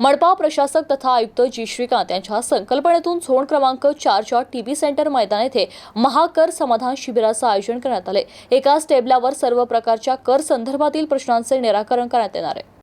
मडपा प्रशासक तथा आयुक्त जी. श्रीकांत यांच्या संकल्पनेतून झोन क्रमांक चारच्या टीबी सेंटर मैदान येथे महाकर समाधान शिबिराचं आयोजन करण्यात आले एकाच टेबलावर सर्व प्रकारच्या कर संदर्भातील प्रश्नांचे निराकरण करण्यात येणार आहे.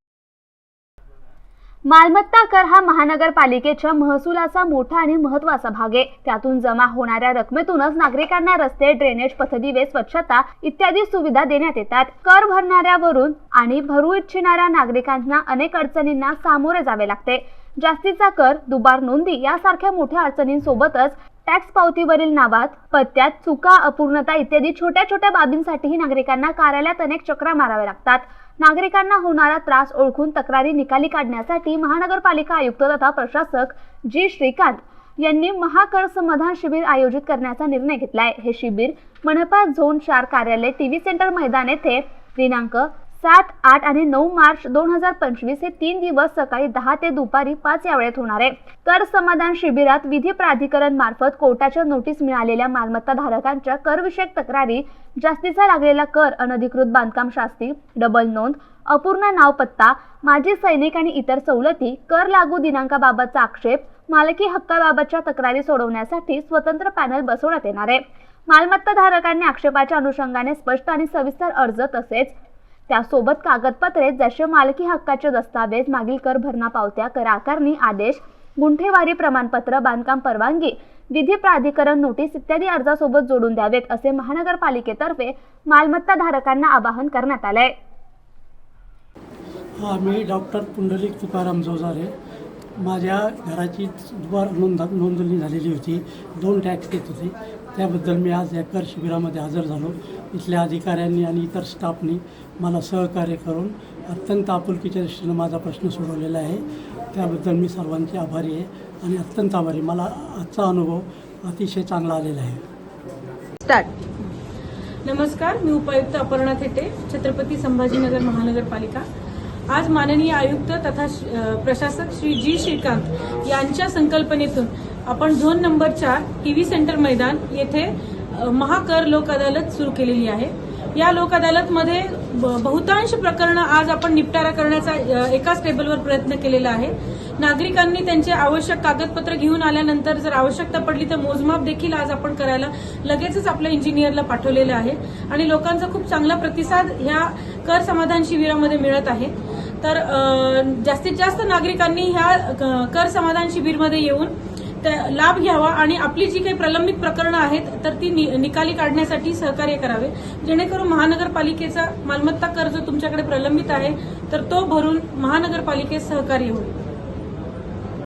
मालमत्ता कर हा महानगरपालिकेच्या महसुलाचा मोठा आणि महत्त्वाचा भाग आहे. त्यातून जमा होणाऱ्या रकमेतूनच नागरिकांना रस्ते ड्रेनेज पथदिवे स्वच्छता इत्यादी सुविधा देण्यात येतात. कर भरणाऱ्यावरून आणि भरू इच्छिणाऱ्या नागरिकांना अनेक अडचणींना सामोरे जावे लागते. जास्तीचा कर दुबार नोंदी यासारख्या मोठ्या अडचणींसोबतच टॅक्स पावतीवरील नावात पत्त्यात चुका अपूर्णता इत्यादी छोट्या छोट्या बाबींसाठीही नागरिकांना कार्यालयात अनेक चक्रा माराव्या लागतात. नागरिकांना होणारा त्रास ओळखून तक्रारी निकाली काढण्यासाठी महानगरपालिका आयुक्त तथा प्रशासक जी. श्रीकांत यांनी महाकर समाधान शिबिर आयोजित करण्याचा निर्णय घेतलाय. हे शिबिर मनपा झोन चार कार्यालय टीव्ही सेंटर मैदान येथे दिनांक सात आठ आणि नऊ मार्च दोन हजार पंचवीस हे तीन दिवस सकाळी दहा ते दुपारी पाच या वेळेत होणार आहे कर समाधान शिबिरात विधी प्राधिकरण मार्फत कोर्टाच्या नोटीस मिळालेल्या मालमत्ता धारकांच्या करविषयक तक्रारी जास्तीचा लागलेला कर अनधिकृत बांधकाम शास्ती डबल नोंद अपूर्ण नाव पत्ता माजी सैनिक आणि इतर सवलती कर लागू दिनांकाबाबतचा आक्षेप मालकी हक्काबाबतच्या तक्रारी सोडवण्यासाठी स्वतंत्र पॅनल बसवण्यात येणार आहे. मालमत्ता धारकांनी आक्षेपाच्या अनुषंगाने स्पष्ट आणि सविस्तर अर्ज तसेच त्यासोबत कागदपत्रे जसे मालकी हक्काचे दस्तावेज मागील कर भरणा पावत्या कर आकारणी आदेश गुंठेवारी प्रमाणपत्र बांधकाम परवानगी विधी प्राधिकरण नोटीस इत्यादी अर्जासोबत जोडून द्यावेत असे महानगरपालिकेतर्फे मालमत्ता धारकांना आवाहन करण्यात आलंय. आम्ही डॉक्टर पुंडलिक तुकाराम जोजारे. माझ्या घराची दुबार नोंद नोंदणी झालेली होती. दोन टॅक्स देत होते. त्याबद्दल मी आज या कर शिबिरामध्ये हजर झालो. इथल्या अधिकाऱ्यांनी आणि इतर स्टाफनी मला सहकार्य करून अत्यंत आपुलकीच्या दृष्टीनं माझा प्रश्न सोडवलेला आहे. त्याबद्दल मी सर्वांचे आभारी आहे आणि अत्यंत आभारी. मला आजचा अनुभव अतिशय चांगला आलेला आहे. नमस्कार. मी उपायुक्त अपर्णा थेटे छत्रपती संभाजीनगर महानगरपालिका. आज माननीय आयुक्त तथा श- प्रशासक श्री जी श्रीकांत यांच्या संकल्पनेतून आपण झोन नंबर चार टीव्ही सेंटर मैदान येथे महाकर लोक अदालत सुरू केलेली आहे. या लोक अदालतमध्ये ब- बहुतांश प्रकरणं आज आपण निपटारा करण्याचा एकाच टेबलवर प्रयत्न केलेला आहे. नागरिकांनी त्यांचे आवश्यक कागदपत्र घेऊन आल्यानंतर जर आवश्यकता पडली तर मोजमाप देखील आज आपण करायला लगेचच आपल्या इंजिनियरला पाठवलेलं आहे. आणि लोकांचा खूप चांगला प्रतिसाद ह्या कर समाधान शिबिरामध्ये मिळत आहे. तर जास्तीत जास्त नागरिकांनी ह्या क- कर समाधान शिबिरमध्ये येऊन लाभ घ्यावा आणि आपली जी काही प्रलंबित प्रकरणं आहेत तर ती नि- निकाली काढण्यासाठी सहकार्य करावे. जेणेकरून महानगरपालिकेचा मालमत्ता कर्ज तुमच्याकडे प्रलंबित आहे तर तो भरून महानगरपालिकेस सहकार्य होईल.